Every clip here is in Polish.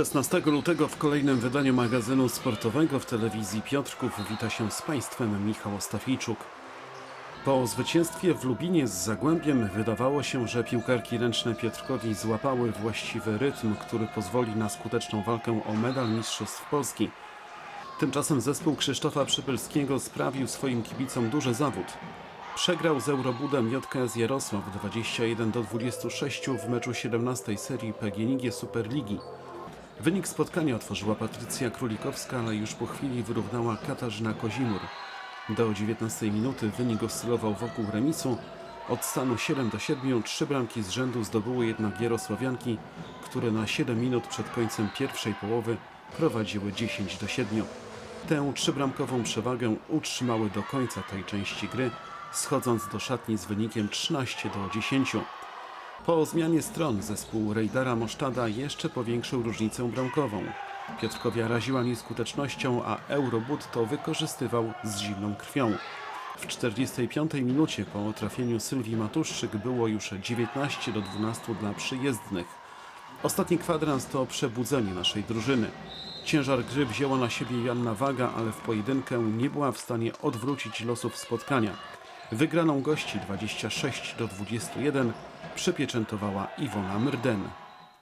16 lutego w kolejnym wydaniu magazynu sportowego w telewizji Piotrków wita się z Państwem Michał Ostafijczuk. Po zwycięstwie w Lubinie z Zagłębiem wydawało się, że piłkarki ręczne Piotrkowi złapały właściwy rytm, który pozwoli na skuteczną walkę o medal Mistrzostw Polski. Tymczasem zespół Krzysztofa Przypylskiego sprawił swoim kibicom duży zawód. Przegrał z Eurobudem JKS Jarosław 21 do 26 w meczu 17 serii PGNiG Superligi. Wynik spotkania otworzyła Patrycja Królikowska, ale już po chwili wyrównała Katarzyna Kozimur. Do 19 minuty wynik oscylował wokół remisu. Od stanu 7 do 7 trzy bramki z rzędu zdobyły jednak Jarosławianki, które na 7 minut przed końcem pierwszej połowy prowadziły 10 do 7. Tę trzybramkową przewagę utrzymały do końca tej części gry, schodząc do szatni z wynikiem 13 do 10. Po zmianie stron zespół Rejdara Mosztada jeszcze powiększył różnicę bramkową. Piotrkowia raziła nieskutecznością, a Eurobud to wykorzystywał z zimną krwią. W 45 minucie po trafieniu Sylwii Matuszczyk było już 19 do 12 dla przyjezdnych. Ostatni kwadrans to przebudzenie naszej drużyny. Ciężar gry wzięła na siebie Joanna Waga, ale w pojedynkę nie była w stanie odwrócić losów spotkania. Wygraną gości 26 do 21 przypieczętowała Iwona Myrden.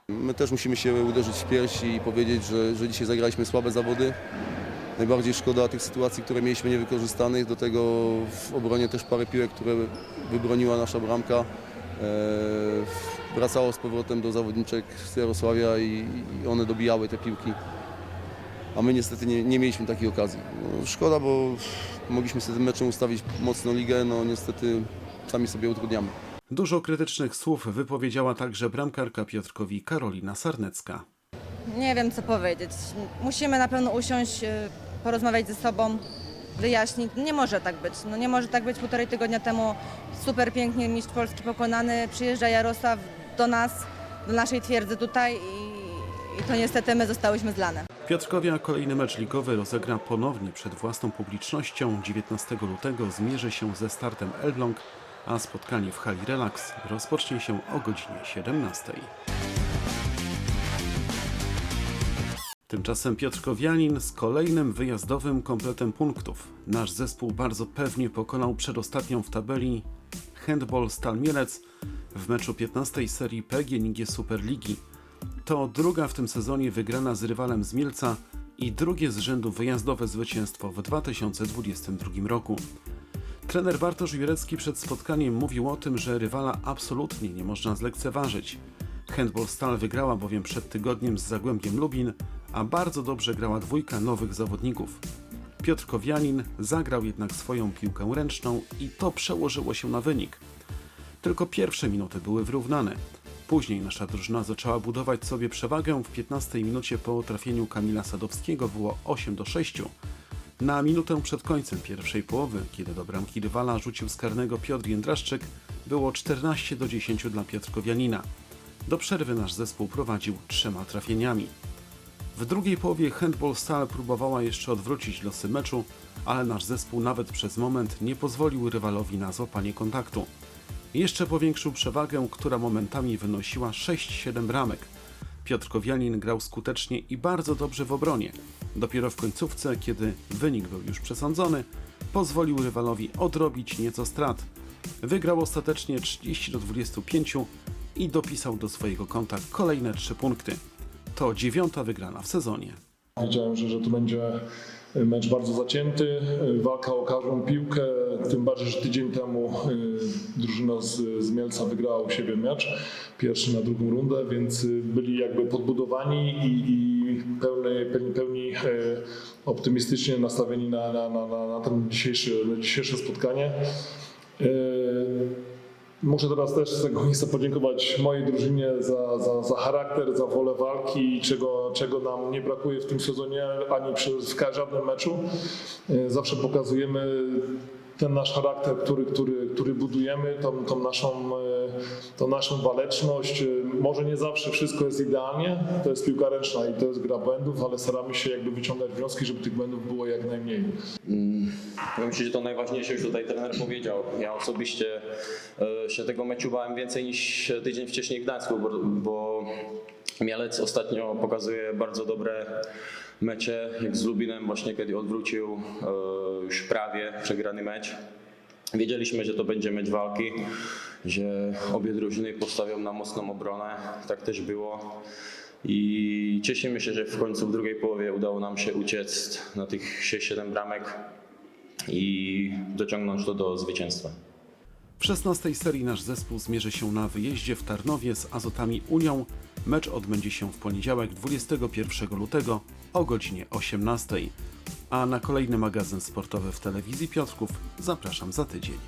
My też musimy się uderzyć w pierś i powiedzieć, że, że dzisiaj zagraliśmy słabe zawody. Najbardziej szkoda tych sytuacji, które mieliśmy niewykorzystanych. Do tego w obronie też parę piłek, które wybroniła nasza bramka. E, wracało z powrotem do zawodniczek z Jarosławia i, i one dobijały te piłki. A my niestety nie, nie mieliśmy takiej okazji. No, szkoda, bo mogliśmy sobie tym meczem ustawić mocno ligę. No niestety sami sobie utrudniamy. Dużo krytycznych słów wypowiedziała także bramkarka Piotrkowi Karolina Sarnecka. Nie wiem, co powiedzieć. Musimy na pewno usiąść, y, porozmawiać ze sobą, wyjaśnić. Nie może tak być. No nie może tak być. Półtorej tygodnia temu super pięknie mistrz Polski pokonany. Przyjeżdża Jarosław do nas, do naszej twierdzy tutaj i, i to niestety my zostałyśmy zlane. Piotrkowia kolejny mecz ligowy rozegra ponownie przed własną publicznością. 19 lutego zmierzy się ze startem Elbląg, a spotkanie w hali Relax rozpocznie się o godzinie 17. Tymczasem Piotrkowianin z kolejnym wyjazdowym kompletem punktów. Nasz zespół bardzo pewnie pokonał przedostatnią w tabeli handball Stal Mielec w meczu 15 serii PGNiG Superligi. To druga w tym sezonie wygrana z rywalem z Mielca i drugie z rzędu wyjazdowe zwycięstwo w 2022 roku. Trener Bartosz Jurecki przed spotkaniem mówił o tym, że rywala absolutnie nie można zlekceważyć. Handball Stal wygrała bowiem przed tygodniem z Zagłębiem Lubin, a bardzo dobrze grała dwójka nowych zawodników. Piotr Kowianin zagrał jednak swoją piłkę ręczną i to przełożyło się na wynik. Tylko pierwsze minuty były wyrównane. Później nasza drużyna zaczęła budować sobie przewagę. W 15 minucie po trafieniu Kamila Sadowskiego było 8 do 6. Na minutę przed końcem pierwszej połowy, kiedy do bramki rywala rzucił z karnego Piotr Jędraszczyk, było 14 do 10 dla Piotrkowianina. Do przerwy nasz zespół prowadził trzema trafieniami. W drugiej połowie Handball Stal próbowała jeszcze odwrócić losy meczu, ale nasz zespół nawet przez moment nie pozwolił rywalowi na złapanie kontaktu. Jeszcze powiększył przewagę, która momentami wynosiła 6-7 bramek. Piotr Kowianin grał skutecznie i bardzo dobrze w obronie. Dopiero w końcówce, kiedy wynik był już przesądzony, pozwolił rywalowi odrobić nieco strat. Wygrał ostatecznie 30 do 25 i dopisał do swojego konta kolejne 3 punkty. To dziewiąta wygrana w sezonie. Wiedziałem, że, że to będzie mecz bardzo zacięty, walka o każdą piłkę, tym bardziej, że tydzień temu y, drużyna z, z Mielca wygrała u siebie mecz, pierwszy na drugą rundę, więc y, byli jakby podbudowani i, i pełni, pełni, pełni y, optymistycznie nastawieni na, na, na, na, ten dzisiejszy, na dzisiejsze spotkanie. Muszę teraz też z tego miejsca podziękować mojej drużynie za, za, za charakter, za wolę walki, czego, czego nam nie brakuje w tym sezonie ani przy, w żadnym meczu. E, Zawsze pokazujemy ten nasz charakter, który, który, który budujemy, tą, tą, naszą, e, tą naszą waleczność. E, Może nie zawsze wszystko jest idealnie, to jest piłka ręczna i to jest gra błędów, ale staramy się jakby wyciągać wnioski, żeby tych błędów było jak najmniej. Myślę, że to najważniejsze już tutaj trener powiedział. Ja osobiście e, się tego meczu bałem więcej niż tydzień wcześniej w Gdańsku, bo, bo Mielec ostatnio pokazuje bardzo dobre mecze, jak z Lubinem właśnie kiedy odwrócił e, już prawie przegrany mecz. Wiedzieliśmy, że to będzie mecz walki, że obie drużyny postawią na mocną obronę. Tak też było. I cieszymy się, że w końcu w drugiej połowie udało nam się uciec na tych 6-7 bramek i dociągnąć to do zwycięstwa. W 16 serii nasz zespół zmierzy się na wyjeździe w Tarnowie z Azotami Unią. Mecz odbędzie się w poniedziałek 21 lutego o godzinie 18. A na kolejny magazyn sportowy w telewizji Piotrków zapraszam za tydzień.